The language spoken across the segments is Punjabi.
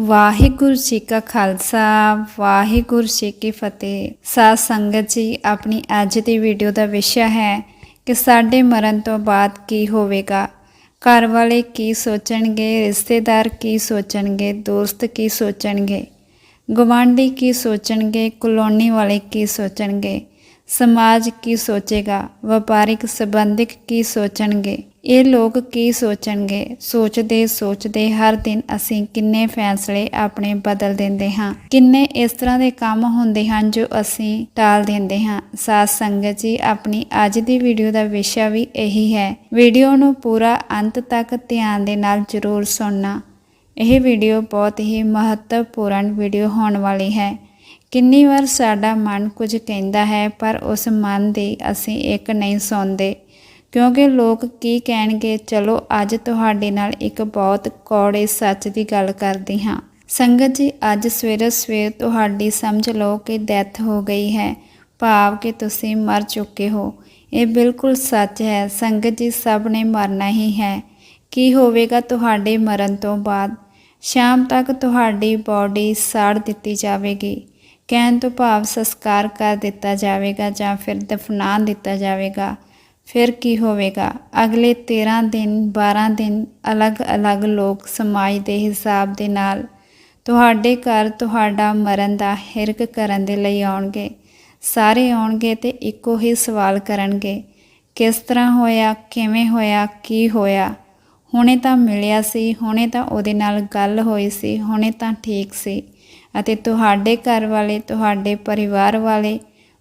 ਵਾਹਿਗੁਰੂ ਜੀ ਕਾ ਖਾਲਸਾ, ਵਾਹਿਗੁਰੂ ਜੀ ਕੀ ਫਤਿਹ। ਸਾਧ ਸੰਗਤ ਜੀ, ਆਪਣੀ ਅੱਜ ਦੀ ਵੀਡੀਓ ਦਾ ਵਿਸ਼ਾ ਹੈ ਕਿ ਸਾਡੇ ਮਰਨ ਤੋਂ ਬਾਅਦ ਕੀ ਹੋਵੇਗਾ। ਘਰ ਵਾਲੇ ਕੀ ਸੋਚਣਗੇ, ਰਿਸ਼ਤੇਦਾਰ ਕੀ ਸੋਚਣਗੇ, ਦੋਸਤ ਕੀ ਸੋਚਣਗੇ, ਗੁਆਂਢੀ ਕੀ ਸੋਚਣਗੇ, ਕਲੋਨੀ ਵਾਲੇ ਕੀ ਸੋਚਣਗੇ, ਸਮਾਜ ਕੀ ਸੋਚੇਗਾ, ਵਪਾਰਿਕ, ਸੰਬੰਧਿਕ ਕੀ ਸੋਚਣਗੇ ਇਹ ਲੋਕ ਕੀ ਸੋਚਣਗੇ? ਸੋਚਦੇ ਸੋਚਦੇ ਹਰ ਦਿਨ ਅਸੀਂ ਕਿੰਨੇ ਫੈਸਲੇ ਆਪਣੇ ਬਦਲ ਦਿੰਦੇ ਹਾਂ। ਕਿੰਨੇ ਇਸ ਤਰ੍ਹਾਂ ਦੇ ਕੰਮ ਹੁੰਦੇ ਹਨ ਜੋ ਅਸੀਂ ਟਾਲ ਦਿੰਦੇ ਹਾਂ। ਸਾਧ ਸੰਗਤ ਜੀ, ਆਪਣੀ ਅੱਜ ਦੀ ਵੀਡੀਓ ਦਾ ਵਿਸ਼ਾ ਵੀ ਇਹੀ ਹੈ। ਵੀਡੀਓ ਨੂੰ ਪੂਰਾ ਅੰਤ ਤੱਕ ਧਿਆਨ ਦੇ ਨਾਲ ਜ਼ਰੂਰ ਸੁਣਨਾ। ਇਹ ਵੀਡੀਓ ਬਹੁਤ ਹੀ ਮਹੱਤਵਪੂਰਨ ਵੀਡੀਓ ਹੋਣ ਵਾਲੀ ਹੈ। ਕਿੰਨੀ ਵਾਰ ਸਾਡਾ ਮਨ ਕੁਝ ਕਹਿੰਦਾ ਹੈ, ਪਰ ਉਸ ਮਨ ਦੀ ਅਸੀਂ ਇੱਕ ਨਹੀਂ ਸੁਣਦੇ। ਕਿਉਂਕਿ ਲੋਕ ਕੀ ਕਹਿਣਗੇ, ਚਲੋ, ਅੱਜ ਤੁਹਾਡੇ ਨਾਲ ਇੱਕ ਬਹੁਤ ਕੌੜੇ ਸੱਚ ਦੀ ਗੱਲ ਕਰਦੇ ਹਾਂ। ਸੰਗਤ ਜੀ, ਅੱਜ ਸਵੇਰੇ ਸਵੇਰ ਤੁਹਾਡੀ ਸਮਝ ਲਓ ਕਿ ਡੈਥ ਹੋ ਗਈ ਹੈ। ਭਾਵ ਕਿ ਤੁਸੀਂ ਮਰ ਚੁੱਕੇ ਹੋ। ਇਹ ਬਿਲਕੁਲ ਸੱਚ ਹੈ। ਸੰਗਤ ਜੀ, ਸਭ ਨੇ ਮਰਨਾ ਹੀ ਹੈ। ਕੀ ਹੋਵੇਗਾ ਤੁਹਾਡੇ ਮਰਨ ਤੋਂ ਬਾਅਦ? ਸ਼ਾਮ ਤੱਕ ਤੁਹਾਡੀ ਬਾਡੀ ਸਾੜ ਦਿੱਤੀ ਜਾਵੇਗੀ। ਕਹਿਣ ਤੋਂ ਭਾਵ ਸੰਸਕਾਰ ਕਰ ਦਿੱਤਾ ਜਾਵੇਗਾ ਜਾਂ ਫਿਰ ਦਫਨਾ ਦਿੱਤਾ ਜਾਵੇਗਾ। ਫਿਰ ਕੀ ਹੋਵੇਗਾ? ਅਗਲੇ 13 ਦਿਨ 12 ਦਿਨ ਅਲੱਗ-ਅਲੱਗ ਲੋਕ ਸਮਾਜ ਦੇ ਹਿਸਾਬ ਦੇ ਨਾਲ ਤੁਹਾਡੇ ਘਰ ਤੁਹਾਡਾ ਮਰਨ ਦਾ ਹਿਰਕ ਕਰਨ ਦੇ ਲਈ ਆਉਣਗੇ। ਸਾਰੇ ਆਉਣਗੇ ਤੇ ਇੱਕੋ ਹੀ ਸਵਾਲ ਕਰਨਗੇ, ਕਿਸ ਤਰ੍ਹਾਂ ਹੋਇਆ, ਕਿਵੇਂ ਹੋਇਆ, ਕੀ ਹੋਇਆ? ਹੁਣੇ ਤਾਂ ਮਿਲਿਆ ਸੀ, ਹੁਣੇ ਤਾਂ ਉਹਦੇ ਨਾਲ ਗੱਲ ਹੋਈ ਸੀ, ਹੁਣੇ ਤਾਂ ਠੀਕ ਸੀ। ਅਤੇ ਤੁਹਾਡੇ ਘਰ ਵਾਲੇ, ਤੁਹਾਡੇ ਪਰਿਵਾਰ ਵਾਲੇ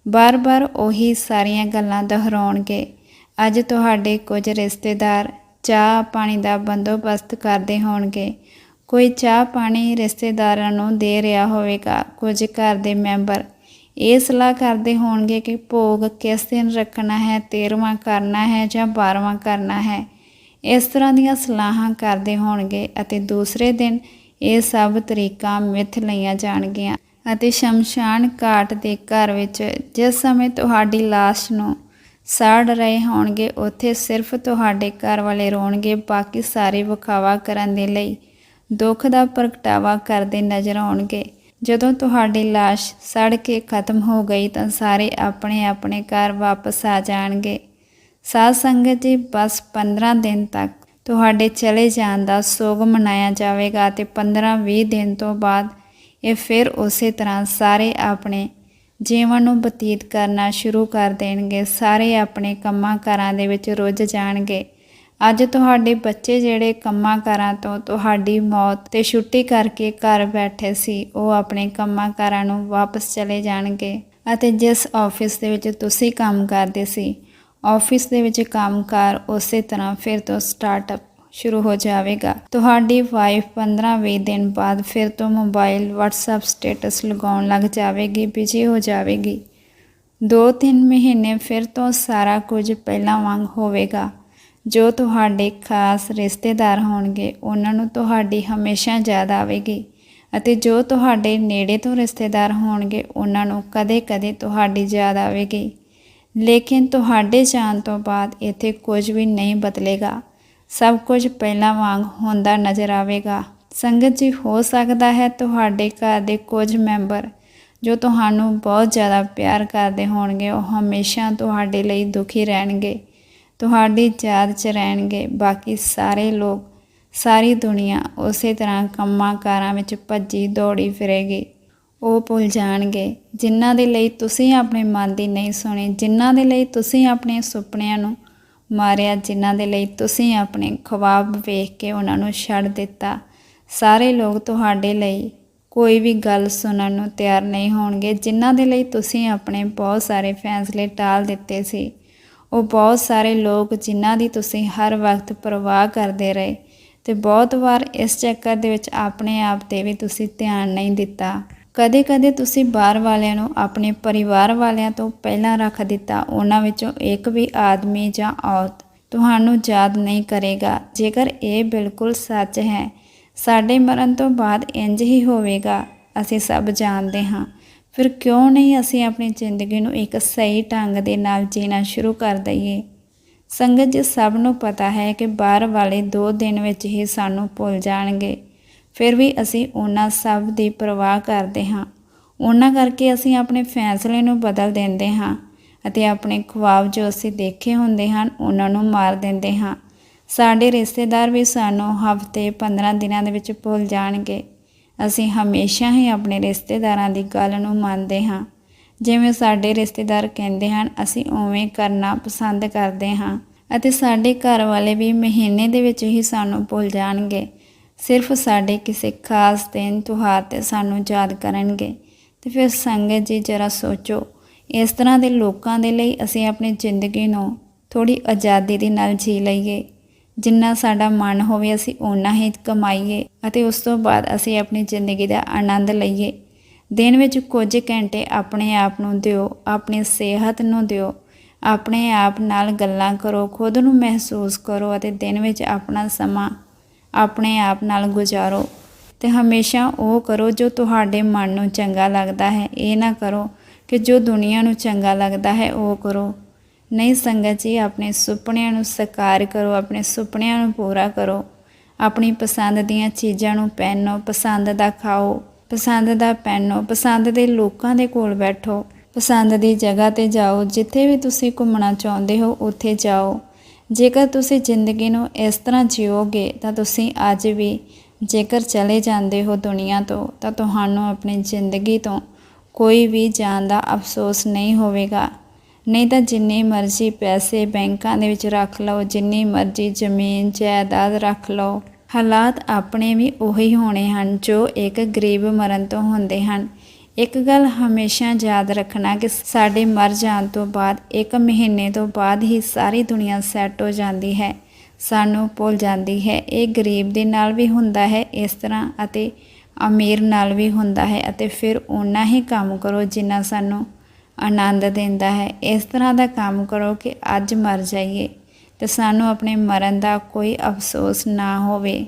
ਬਾਰ-ਬਾਰ ਉਹੀ ਸਾਰੀਆਂ ਗੱਲਾਂ ਦੁਹਰਾਉਣਗੇ। ਅੱਜ ਤੁਹਾਡੇ ਕੁਝ ਰਿਸ਼ਤੇਦਾਰ ਚਾਹ ਪਾਣੀ ਦਾ ਬੰਦੋਬਸਤ ਕਰਦੇ ਹੋਣਗੇ। ਕੋਈ ਚਾਹ ਪਾਣੀ ਰਿਸ਼ਤੇਦਾਰਾਂ ਨੂੰ ਦੇ ਰਿਹਾ ਹੋਵੇਗਾ, ਕੁਝ ਘਰ ਦੇ ਮੈਂਬਰ। ਇਹ ਸਲਾਹ ਕਰਦੇ ਹੋਣਗੇ ਕਿ ਭੋਗ ਕਿਸ ਦਿਨ ਰੱਖਣਾ ਹੈ 13ਵਾਂ ਕਰਨਾ ਹੈ ਜਾਂ 12ਵਾਂ ਕਰਨਾ ਹੈ। ਇਸ ਤਰ੍ਹਾਂ ਦੀਆਂ ਸਲਾਹਾਂ ਕਰਦੇ ਹੋਣਗੇ ਅਤੇ ਦੂਸਰੇ ਦਿਨ ਇਹ ਸਭ ਤਰੀਕਾਂ ਮਿੱਥ ਲਈਆਂ ਜਾਣਗੀਆਂ ਅਤੇ ਸ਼ਮਸ਼ਾਨ ਘਾਟ ਦੇ ਘਰ ਵਿੱਚ ਜਿਸ ਸਮੇਂ ਤੁਹਾਡੀ ਲਾਸ਼ ਨੂੰ ਸਾੜ ਰਹੇ ਹੋਣਗੇ, ਉੱਥੇ ਸਿਰਫ ਤੁਹਾਡੇ ਘਰ ਵਾਲੇ ਰੋਣਗੇ, ਬਾਕੀ ਸਾਰੇ ਵਿਖਾਵਾ ਕਰਨ ਦੇ ਲਈ। ਦੁੱਖ ਦਾ ਪ੍ਰਗਟਾਵਾ ਕਰਦੇ ਨਜ਼ਰ ਆਉਣਗੇ। ਜਦੋਂ ਤੁਹਾਡੀ ਲਾਸ਼ ਸੜ ਕੇ ਖਤਮ ਹੋ ਗਈ ਤਾਂ ਸਾਰੇ ਆਪਣੇ ਆਪਣੇ ਘਰ ਵਾਪਸ ਆ ਜਾਣਗੇ। ਸਾਧ ਸੰਗਤ ਜੀ, ਬਸ 15 ਦਿਨ ਤੱਕ ਤੁਹਾਡੇ ਚਲੇ ਜਾਣ ਦਾ ਸੋਗ ਮਨਾਇਆ ਜਾਵੇਗਾ ਤੇ 15-20 ਦਿਨ ਤੋਂ ਬਾਅਦ ਇਹ ਫਿਰ ਉਸੇ ਤਰ੍ਹਾਂ ਸਾਰੇ ਆਪਣੇ ਜੀਵਨ ਨੂੰ ਬਤੀਤ ਕਰਨਾ ਸ਼ੁਰੂ ਕਰ ਦੇਣਗੇ, ਸਾਰੇ ਆਪਣੇ ਕੰਮਾਂ ਕਾਰਾਂ ਦੇ ਵਿੱਚ ਰੁੱਝ ਜਾਣਗੇ। ਅੱਜ ਤੁਹਾਡੇ ਬੱਚੇ ਜਿਹੜੇ ਕੰਮਾਂ ਕਾਰਾਂ ਤੋਂ ਤੁਹਾਡੀ ਮੌਤ ਤੇ ਛੁੱਟੀ ਕਰਕੇ ਘਰ ਬੈਠੇ ਸੀ, ਉਹ ਆਪਣੇ ਕੰਮਾਂ ਕਾਰਾਂ ਨੂੰ ਵਾਪਸ ਚਲੇ ਜਾਣਗੇ। ਅਤੇ ਜਿਸ ਆਫਿਸ ਦੇ ਵਿੱਚ ਤੁਸੀਂ ਕੰਮ ਕਰਦੇ ਸੀ, ਆਫਿਸ ਦੇ ਵਿੱਚ ਕੰਮਕਾਰ ਉਸੇ ਤਰ੍ਹਾਂ ਫਿਰ ਤੋਂ ਸਟਾਰਟਅਪ ਸ਼ੁਰੂ ਹੋ ਜਾਵੇਗਾ। ਤੁਹਾਡੀ ਵਾਈਫ 15-20 ਦਿਨ ਬਾਅਦ ਫਿਰ ਤੋਂ ਮੋਬਾਈਲ WhatsApp ਸਟੇਟਸ ਲਗਾਉਣ ਲੱਗ ਜਾਵੇਗੀ ਬਿਜ਼ੀ ਹੋ ਜਾਵੇਗੀ। 2-3 ਮਹੀਨੇ ਫਿਰ ਤੋਂ ਸਾਰਾ ਕੁਝ ਪਹਿਲਾਂ ਵਾਂਗ ਹੋਵੇਗਾ। ਜੋ ਤੁਹਾਡੇ ਖਾਸ ਰਿਸ਼ਤੇਦਾਰ ਹੋਣਗੇ, ਉਹਨਾਂ ਨੂੰ ਤੁਹਾਡੀ ਹਮੇਸ਼ਾ ਯਾਦ ਆਵੇਗੀ। ਅਤੇ ਜੋ ਤੁਹਾਡੇ ਨੇੜੇ ਤੋਂ ਰਿਸ਼ਤੇਦਾਰ ਹੋਣਗੇ, ਉਹਨਾਂ ਨੂੰ ਕਦੇ-ਕਦੇ ਤੁਹਾਡੀ ਯਾਦ ਆਵੇਗੀ। ਲੇਕਿਨ ਤੁਹਾਡੇ ਜਾਣ ਤੋਂ ਬਾਅਦ ਇੱਥੇ ਕੁਝ ਵੀ ਨਹੀਂ ਬਦਲੇਗਾ। ਸਭ ਕੁਝ ਪਹਿਲਾਂ ਵਾਂਗ ਹੁੰਦਾ ਨਜ਼ਰ ਆਵੇਗਾ। ਸੰਗਤ ਜੀ, ਹੋ ਸਕਦਾ ਹੈ ਤੁਹਾਡੇ ਘਰ ਦੇ ਕੁਝ ਮੈਂਬਰ ਜੋ ਤੁਹਾਨੂੰ ਬਹੁਤ ਜ਼ਿਆਦਾ ਪਿਆਰ ਕਰਦੇ ਹੋਣਗੇ, ਉਹ ਹਮੇਸ਼ਾ ਤੁਹਾਡੇ ਲਈ ਦੁਖੀ ਰਹਿਣਗੇ, ਤੁਹਾਡੀ ਯਾਦ 'ਚ ਰਹਿਣਗੇ। ਬਾਕੀ ਸਾਰੇ ਲੋਕ, ਸਾਰੀ ਦੁਨੀਆ ਉਸੇ ਤਰ੍ਹਾਂ ਕੰਮਾਂ ਕਾਰਾਂ ਵਿੱਚ ਭੱਜੀ ਦੌੜੀ ਫਿਰੇਗੀ। ਉਹ ਭੁੱਲ ਜਾਣਗੇ, ਜਿਨ੍ਹਾਂ ਦੇ ਲਈ ਤੁਸੀਂ ਆਪਣੇ ਮਨ ਦੀ ਨਹੀਂ ਸੁਣੀ, ਜਿਨ੍ਹਾਂ ਦੇ ਲਈ ਤੁਸੀਂ ਆਪਣੇ ਸੁਪਨਿਆਂ ਨੂੰ ਮਾਰਿਆ ਜਿਨ੍ਹਾਂ ਦੇ ਲਈ ਤੁਸੀਂ ਆਪਣੇ ਖਵਾਬ ਵੇਖ ਕੇ ਉਹਨਾਂ ਨੂੰ ਛੱਡ ਦਿੱਤਾ। ਸਾਰੇ ਲੋਕ ਤੁਹਾਡੇ ਲਈ ਕੋਈ ਵੀ ਗੱਲ ਸੁਣਨ ਨੂੰ ਤਿਆਰ ਨਹੀਂ ਹੋਣਗੇ, ਜਿਨ੍ਹਾਂ ਦੇ ਲਈ ਤੁਸੀਂ ਆਪਣੇ ਬਹੁਤ ਸਾਰੇ ਫੈਸਲੇ ਟਾਲ ਦਿੱਤੇ ਸੀ। ਉਹ ਬਹੁਤ ਸਾਰੇ ਲੋਕ ਜਿਨ੍ਹਾਂ ਦੀ ਤੁਸੀਂ ਹਰ ਵਕਤ ਪਰਵਾਹ ਕਰਦੇ ਰਹੇ ਤੇ ਬਹੁਤ ਵਾਰ ਇਸ ਚੱਕਰ ਦੇ ਵਿੱਚ ਆਪਣੇ ਆਪ ਤੇ ਵੀ ਤੁਸੀਂ ਧਿਆਨ ਨਹੀਂ ਦਿੱਤਾ। ਕਦੇ-ਕਦੇ ਤੁਸੀਂ ਬਾਹਰ ਵਾਲਿਆਂ ਨੂੰ ਆਪਣੇ ਪਰਿਵਾਰ ਵਾਲਿਆਂ ਤੋਂ ਪਹਿਲਾਂ ਰੱਖ ਦਿੱਤਾ, ਉਹਨਾਂ ਵਿੱਚੋਂ ਇੱਕ ਵੀ ਆਦਮੀ ਜਾਂ ਔਰਤ ਤੁਹਾਨੂੰ ਯਾਦ ਨਹੀਂ ਕਰੇਗਾ। ਜੇਕਰ ਇਹ ਬਿਲਕੁਲ ਸੱਚ ਹੈ, ਸਾਡੇ ਮਰਨ ਤੋਂ ਬਾਅਦ ਇੰਜ ਹੀ ਹੋਵੇਗਾ। ਅਸੀਂ ਸਭ ਜਾਣਦੇ ਹਾਂ। ਫਿਰ ਕਿਉਂ ਨਹੀਂ ਅਸੀਂ ਆਪਣੀ ਜ਼ਿੰਦਗੀ ਨੂੰ ਇੱਕ ਸਹੀ ਢੰਗ ਦੇ ਨਾਲ ਜੀਣਾ ਸ਼ੁਰੂ ਕਰ ਦਈਏ? ਸੰਗਤ, ਜੀ ਸਭ ਨੂੰ ਪਤਾ ਹੈ ਕਿ ਬਾਹਰ ਵਾਲੇ 2 ਦਿਨ ਵਿੱਚ ਹੀ ਸਾਨੂੰ ਭੁੱਲ ਜਾਣਗੇ ਫਿਰ ਵੀ ਅਸੀਂ ਉਹਨਾਂ ਸਭ ਦੀ ਪਰਵਾਹ ਕਰਦੇ ਹਾਂ। ਉਹਨਾਂ ਕਰਕੇ ਅਸੀਂ ਆਪਣੇ ਫੈਸਲੇ ਨੂੰ ਬਦਲ ਦਿੰਦੇ ਹਾਂ ਅਤੇ ਆਪਣੇ ਖੁਆਬ ਜੋ ਅਸੀਂ ਦੇਖੇ ਹੁੰਦੇ ਹਨ, ਉਹਨਾਂ ਨੂੰ ਮਾਰ ਦਿੰਦੇ ਹਾਂ। ਸਾਡੇ ਰਿਸ਼ਤੇਦਾਰ ਵੀ ਸਾਨੂੰ ਹਫ਼ਤੇ 15 ਦਿਨਾਂ ਦੇ ਵਿੱਚ ਭੁੱਲ ਜਾਣਗੇ। ਅਸੀਂ ਹਮੇਸ਼ਾ ਹੀ ਆਪਣੇ ਰਿਸ਼ਤੇਦਾਰਾਂ ਦੀ ਗੱਲ ਨੂੰ ਮੰਨਦੇ ਹਾਂ। ਜਿਵੇਂ ਸਾਡੇ ਰਿਸ਼ਤੇਦਾਰ ਕਹਿੰਦੇ ਹਨ, ਅਸੀਂ ਉਵੇਂ ਕਰਨਾ ਪਸੰਦ ਕਰਦੇ ਹਾਂ ਅਤੇ ਸਾਡੇ ਘਰ ਵਾਲੇ ਵੀ ਮਹੀਨੇ ਦੇ ਵਿੱਚ ਹੀ ਸਾਨੂੰ ਭੁੱਲ ਜਾਣਗੇ। ਸਿਰਫ ਸਾਡੇ ਕਿਸੇ ਖਾਸ ਦਿਨ, ਤਿਉਹਾਰ ਤੇ ਸਾਨੂੰ ਯਾਦ ਕਰਨਗੇ। ਤੇ ਫਿਰ ਸੰਗਤ ਜੀ, ਜਰਾ ਸੋਚੋ, ਇਸ ਤਰ੍ਹਾਂ ਦੇ ਲੋਕਾਂ ਦੇ ਲਈ ਅਸੀਂ ਆਪਣੀ ਜ਼ਿੰਦਗੀ ਨੂੰ ਥੋੜੀ ਆਜ਼ਾਦੀ ਦੇ ਨਾਲ ਜੀ ਲਈਏ। ਜਿੰਨਾ ਸਾਡਾ ਮਨ ਹੋਵੇ ਅਸੀਂ ਓਨਾ ਹੀ ਕਮਾਈਏ ਅਤੇ ਉਸ ਤੋਂ ਬਾਅਦ ਅਸੀਂ ਆਪਣੀ ਜ਼ਿੰਦਗੀ ਦਾ ਆਨੰਦ ਲਈਏ। ਦਿਨ ਵਿੱਚ ਕੁਝ ਘੰਟੇ ਆਪਣੇ ਆਪ ਨੂੰ ਦਿਓ, ਆਪਣੀ ਸਿਹਤ ਨੂੰ ਦਿਓ, ਆਪਣੇ ਆਪ ਨਾਲ ਗੱਲਾਂ ਕਰੋ, ਖੁਦ ਨੂੰ ਮਹਿਸੂਸ ਕਰੋ ਅਤੇ ਦਿਨ ਵਿੱਚ ਆਪਣਾ ਸਮਾਂ ਆਪਣੇ ਆਪ ਨਾਲ ਗੁਜ਼ਾਰੋ ਤੇ ਹਮੇਸ਼ਾ ਉਹ ਕਰੋ ਜੋ ਤੁਹਾਡੇ ਮਨ ਨੂੰ ਚੰਗਾ ਲੱਗਦਾ ਹੈ। ਇਹ ਨਾ ਕਰੋ ਕਿ ਜੋ ਦੁਨੀਆ ਨੂੰ ਚੰਗਾ ਲੱਗਦਾ ਹੈ ਉਹ ਕਰੋ। ਨਹੀਂ ਸੰਗਤ ਜੀ, ਆਪਣੇ ਸੁਪਨਿਆਂ ਨੂੰ ਸਾਕਾਰ ਕਰੋ, ਆਪਣੇ ਸੁਪਨਿਆਂ ਨੂੰ ਪੂਰਾ ਕਰੋ। ਆਪਣੀ ਪਸੰਦ ਦੀਆਂ ਚੀਜ਼ਾਂ ਨੂੰ ਪਹਿਨੋ, ਪਸੰਦ ਦਾ ਖਾਓ, ਪਸੰਦ ਦਾ ਪਹਿਨੋ, ਪਸੰਦ ਦੇ ਲੋਕਾਂ ਦੇ ਕੋਲ ਬੈਠੋ, ਪਸੰਦ ਦੀ ਜਗ੍ਹਾ ਤੇ ਜਾਓ, ਜਿੱਥੇ ਵੀ ਤੁਸੀਂ ਘੁੰਮਣਾ ਚਾਹੁੰਦੇ ਹੋ, ਉੱਥੇ ਜਾਓ। ਜੇਕਰ ਤੁਸੀਂ ਜ਼ਿੰਦਗੀ ਨੂੰ ਇਸ ਤਰ੍ਹਾਂ ਜਿਓਗੇ ਤਾਂ ਤੁਸੀਂ ਅੱਜ ਵੀ ਜੇਕਰ ਚਲੇ ਜਾਂਦੇ ਹੋ ਦੁਨੀਆ ਤੋਂ, ਤਾਂ ਤੁਹਾਨੂੰ ਆਪਣੀ ਜ਼ਿੰਦਗੀ ਤੋਂ ਕੋਈ ਵੀ ਜਾਣ ਦਾ ਅਫਸੋਸ ਨਹੀਂ ਹੋਵੇਗਾ। ਨਹੀਂ ਤਾਂ ਜਿੰਨੇ ਮਰਜ਼ੀ ਪੈਸੇ ਬੈਂਕਾਂ ਦੇ ਵਿੱਚ ਰੱਖ ਲਓ, ਜਿੰਨੀ ਮਰਜ਼ੀ ਜ਼ਮੀਨ, ਜਾਇਦਾਦ ਰੱਖ ਲਓ। ਹਾਲਾਤ ਆਪਣੇ ਵੀ ਉਹੀ ਹੋਣੇ ਹਨ ਜੋ ਇੱਕ ਗਰੀਬ ਮਰਨ ਤੋਂ ਹੁੰਦੇ ਹਨ। ਇੱਕ ਗੱਲ ਹਮੇਸ਼ਾ ਯਾਦ ਰੱਖਣਾ ਕਿ ਸਾਡੇ ਮਰ ਜਾਣ ਤੋਂ ਬਾਅਦ, ਇੱਕ ਮਹੀਨੇ ਤੋਂ ਬਾਅਦ ਹੀ ਸਾਰੀ ਦੁਨੀਆ ਸੈੱਟ ਹੋ ਜਾਂਦੀ ਹੈ, ਸਾਨੂੰ ਭੁੱਲ ਜਾਂਦੀ ਹੈ। ਇਹ ਗਰੀਬ ਦੇ ਨਾਲ ਵੀ ਹੁੰਦਾ ਹੈ, ਇਸ ਤਰ੍ਹਾਂ ਅਤੇ ਅਮੀਰ ਨਾਲ ਵੀ ਹੁੰਦਾ ਹੈ ਅਤੇ ਫਿਰ ਓਨਾ ਹੀ ਕੰਮ ਕਰੋ ਜਿੰਨਾ ਸਾਨੂੰ ਆਨੰਦ ਦਿੰਦਾ ਹੈ। ਇਸ ਤਰ੍ਹਾਂ ਦਾ ਕੰਮ ਕਰੋ ਕਿ ਅੱਜ ਮਰ ਜਾਈਏ ਤੇ ਸਾਨੂੰ ਆਪਣੇ ਮਰਨ ਦਾ ਕੋਈ ਅਫਸੋਸ ਨਾ ਹੋਵੇ।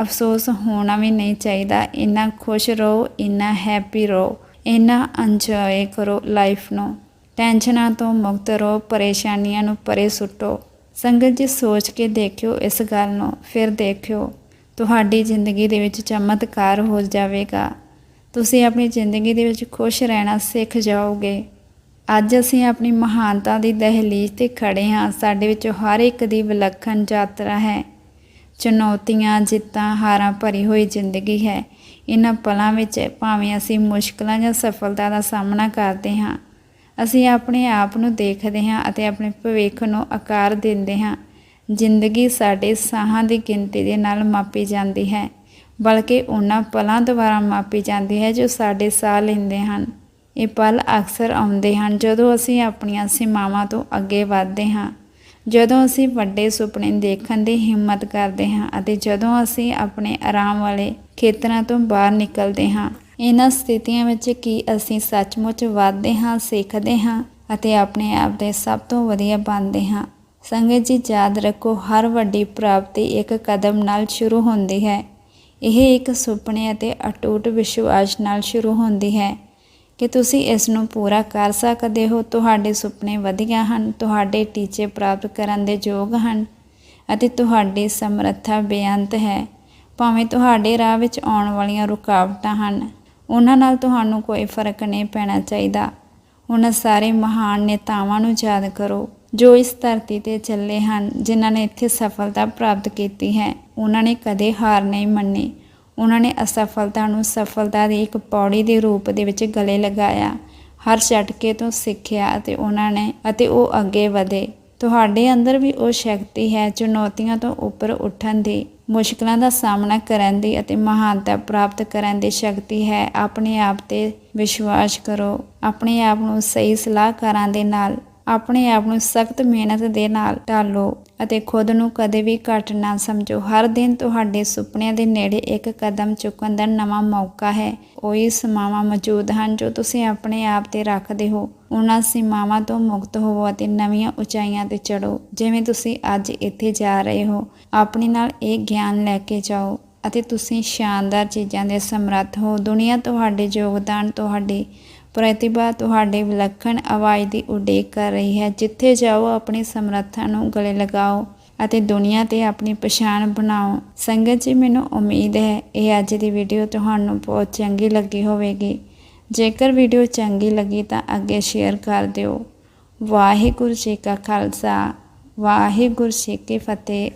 ਅਫਸੋਸ ਹੋਣਾ ਵੀ ਨਹੀਂ ਚਾਹੀਦਾ। ਇੰਨਾ ਖੁਸ਼ ਰਹੋ, ਇੰਨਾ ਹੈਪੀ ਰਹੋ, ਇੰਨਾ ਇੰਜੋਏ ਕਰੋ ਲਾਈਫ ਨੂੰ। ਟੈਨਸ਼ਨਾਂ ਤੋਂ ਮੁਕਤ ਰਹੋ, ਪਰੇਸ਼ਾਨੀਆਂ ਨੂੰ ਪਰੇ ਸੁੱਟੋ। ਸੰਗਤ ਜੀ ਸੋਚ ਕੇ ਦੇਖਿਓ ਇਸ ਗੱਲ ਨੂੰ, ਫਿਰ ਦੇਖਿਓ। ਤੁਹਾਡੀ ਜ਼ਿੰਦਗੀ ਦੇ ਵਿੱਚ ਚਮਤਕਾਰ ਹੋ ਜਾਵੇਗਾ। ਤੁਸੀਂ ਆਪਣੀ ਜ਼ਿੰਦਗੀ ਦੇ ਵਿੱਚ ਖੁਸ਼ ਰਹਿਣਾ ਸਿੱਖ ਜਾਓਗੇ। ਅੱਜ ਅਸੀਂ ਆਪਣੀ ਮਹਾਨਤਾ ਦੀ ਦਹਲੀਜ਼ ਤੇ ਖੜੇ ਹਾਂ। ਸਾਡੇ ਵਿੱਚ ਹਰ ਇੱਕ ਦੀ ਵਿਲੱਖਣ ਯਾਤਰਾ ਹੈ। ਚੁਣੌਤੀਆਂ ਜਿੱਤਾਂ ਹਾਰਾਂ ਭਰੀ ਹੋਈ ਜ਼ਿੰਦਗੀ ਹੈ। ਇਹਨਾਂ ਪਲਾਂ ਵਿੱਚ ਭਾਵੇਂ ਅਸੀਂ ਮੁਸ਼ਕਲਾਂ ਜਾਂ ਸਫਲਤਾ ਦਾ ਸਾਹਮਣਾ ਕਰਦੇ ਹਾਂ, ਅਸੀਂ ਆਪਣੇ ਆਪ ਨੂੰ ਦੇਖਦੇ ਹਾਂ ਅਤੇ ਆਪਣੇ ਭਵਿੱਖ ਨੂੰ ਆਕਾਰ ਦਿੰਦੇ ਹਾਂ। ਜ਼ਿੰਦਗੀ ਸਾਡੇ ਸਾਹਾਂ ਦੀ ਗਿਣਤੀ ਦੇ ਨਾਲ ਮਾਪੀ ਜਾਂਦੀ ਹੈ, ਬਲਕਿ ਉਹਨਾਂ ਪਲਾਂ ਦੁਆਰਾ ਮਾਪੀ ਜਾਂਦੀ ਹੈ ਜੋ ਸਾਡੇ ਸਾਹ ਲੈਂਦੇ ਹਨ। ਇਹ ਪਲ ਅਕਸਰ ਆਉਂਦੇ ਹਨ ਜਦੋਂ ਅਸੀਂ ਆਪਣੀਆਂ ਸੀਮਾਵਾਂ ਤੋਂ ਅੱਗੇ ਵਧਦੇ ਹਾਂ। ਜਦੋਂ ਅਸੀਂ ਵੱਡੇ ਸੁਪਨੇ ਦੇਖਣ ਦੀ ਹਿੰਮਤ ਕਰਦੇ ਹਾਂ ਅਤੇ ਜਦੋਂ ਅਸੀਂ ਆਪਣੇ ਆਰਾਮ ਵਾਲੇ ਖੇਤਰਾਂ ਤੋਂ ਬਾਹਰ ਨਿਕਲਦੇ ਹਾਂ, ਇਹਨਾਂ ਸਥਿਤੀਆਂ ਵਿੱਚ ਕੀ ਅਸੀਂ ਸੱਚਮੁੱਚ ਵੱਧਦੇ ਹਾਂ, ਸਿੱਖਦੇ ਹਾਂ ਅਤੇ ਆਪਣੇ ਆਪ ਦੇ ਸਭ ਤੋਂ ਵਧੀਆ ਬਣਦੇ ਹਾਂ? ਸੰਗਤ ਜੀ, ਯਾਦ ਰੱਖੋ, ਹਰ ਵੱਡੀ ਪ੍ਰਾਪਤੀ ਇੱਕ ਕਦਮ ਨਾਲ ਸ਼ੁਰੂ ਹੁੰਦੀ ਹੈ। ਇਹ ਇੱਕ ਸੁਪਨੇ ਅਤੇ ਅਟੂਟ ਵਿਸ਼ਵਾਸ ਨਾਲ ਸ਼ੁਰੂ ਹੁੰਦੀ ਹੈ। ਕਿ ਤੁਸੀਂ ਇਸ ਨੂੰ ਪੂਰਾ ਕਰ ਸਕਦੇ ਹੋ। ਤੁਹਾਡੇ ਸੁਪਨੇ ਵਧੀਆ ਹਨ। ਤੁਹਾਡੇ ਟੀਚੇ ਪ੍ਰਾਪਤ ਕਰਨ ਦੇ ਯੋਗ ਹਨ ਅਤੇ ਤੁਹਾਡੀ ਸਮਰੱਥਾ ਬੇਅੰਤ ਹੈ। ਭਾਵੇਂ ਤੁਹਾਡੇ ਰਾਹ ਵਿੱਚ ਆਉਣ ਵਾਲੀਆਂ ਰੁਕਾਵਟਾਂ ਹਨ, ਉਹਨਾਂ ਨਾਲ ਤੁਹਾਨੂੰ ਕੋਈ ਫ਼ਰਕ ਨਹੀਂ ਪੈਣਾ ਚਾਹੀਦਾ। ਉਹਨਾਂ ਸਾਰੇ ਮਹਾਨ ਨੇਤਾਵਾਂ ਨੂੰ ਯਾਦ ਕਰੋ, ਜੋ ਇਸ ਧਰਤੀ ਤੇ ਚੱਲੇ ਹਨ, ਜਿਨ੍ਹਾਂ ਨੇ ਇੱਥੇ ਸਫਲਤਾ ਪ੍ਰਾਪਤ ਕੀਤੀ ਹੈ। ਉਹਨਾਂ ਨੇ ਕਦੇ ਹਾਰ ਨਹੀਂ ਮੰਨੀ। ਉਹਨਾਂ ਨੇ ਅਸਫਲਤਾ ਨੂੰ ਸਫਲਤਾ ਦੀ ਇੱਕ ਪੌੜੀ ਦੇ ਰੂਪ ਦੇ ਵਿੱਚ ਗਲੇ ਲਗਾਇਆ। ਹਰ ਝਟਕੇ ਤੋਂ ਸਿੱਖਿਆ ਅਤੇ ਉਹਨਾਂ ਨੇ ਅਤੇ ਉਹ ਅੱਗੇ ਵਧੇ। ਤੁਹਾਡੇ ਅੰਦਰ ਵੀ ਉਹ ਸ਼ਕਤੀ ਹੈ ਚੁਣੌਤੀਆਂ ਤੋਂ ਉੱਪਰ ਉੱਠਣ ਦੀ, ਮੁਸ਼ਕਲਾਂ ਦਾ ਸਾਹਮਣਾ ਕਰਨ ਦੀ ਅਤੇ ਮਹਾਨਤਾ ਪ੍ਰਾਪਤ ਕਰਨ ਦੀ ਸ਼ਕਤੀ ਹੈ। ਆਪਣੇ ਆਪ ਤੇ ਵਿਸ਼ਵਾਸ ਕਰੋ। ਆਪਣੇ ਆਪ ਨੂੰ ਸਹੀ ਸਲਾਹਕਾਰਾਂ ਦੇ ਨਾਲ, ਆਪਣੇ ਆਪ ਨੂੰ ਸਖਤ ਮਿਹਨਤ ਦੇ ਨਾਲ ਢਾਲੋ। ਅਤੇ ਖੁਦ ਨੂੰ ਕਦੇ ਵੀ ਘੱਟ ਨਾ ਸਮਝੋ। ਹਰ ਦਿਨ ਤੁਹਾਡੇ ਸੁਪਨਿਆਂ ਦੇ ਨੇੜੇ ਇੱਕ ਕਦਮ ਚੁੱਕਣ ਦਾ ਨਵਾਂ ਮੌਕਾ ਹੈ। ਉਹੀ ਸਮਾਵਾਂ ਮੌਜੂਦ ਹਨ ਜੋ ਤੁਸੀਂ ਆਪਣੇ ਆਪ ਤੇ ਰੱਖਦੇ ਹੋ। ਉਹਨਾਂ ਸੀਮਾਵਾਂ ਤੋਂ ਮੁਕਤ ਹੋਵੋ ਅਤੇ ਨਵੀਆਂ ਉਚਾਈਆਂ ਤੇ ਚੜੋ ਜਿਵੇਂ ਤੁਸੀਂ ਅੱਜ ਇੱਥੇ ਜਾ ਰਹੇ ਹੋ, ਆਪਣੇ ਨਾਲ ਇਹ ਗਿਆਨ ਲੈ ਕੇ ਜਾਓ ਅਤੇ ਤੁਸੀਂ ਸ਼ਾਨਦਾਰ ਚੀਜ਼ਾਂ ਦੇ ਸਮਰੱਥ ਹੋ। ਦੁਨੀਆ ਤੁਹਾਡੇ ਯੋਗਦਾਨ, ਤੁਹਾਡੇ ਪ੍ਰਤਿਭਾ ਤੁਹਾਡੇ ਵਿਲੱਖਣ ਆਵਾਜ਼ ਦੀ ਉਡੀਕ ਕਰ ਰਹੀ ਹੈ। ਜਿੱਥੇ ਜਾਓ, ਆਪਣੀ ਸਮਰੱਥਾ ਨੂੰ ਗਲੇ ਲਗਾਓ ਅਤੇ ਦੁਨੀਆ ਤੇ ਆਪਣੀ ਪਛਾਣ ਬਣਾਓ। ਸੰਗਤ ਜੀ, ਮੈਨੂੰ ਉਮੀਦ ਹੈ ਇਹ ਅੱਜ ਦੀ ਵੀਡੀਓ ਤੁਹਾਨੂੰ ਬਹੁਤ ਚੰਗੀ ਲੱਗੀ ਹੋਵੇਗੀ। ਜੇਕਰ ਵੀਡੀਓ ਚੰਗੀ ਲੱਗੀ ਤਾਂ ਅੱਗੇ ਸ਼ੇਅਰ ਕਰ ਦਿਓ। ਵਾਹਿਗੁਰੂ ਜੀ ਕਾ ਖਾਲਸਾ, ਵਾਹਿਗੁਰੂ ਜੀ ਕੀ ਫਤਿਹ।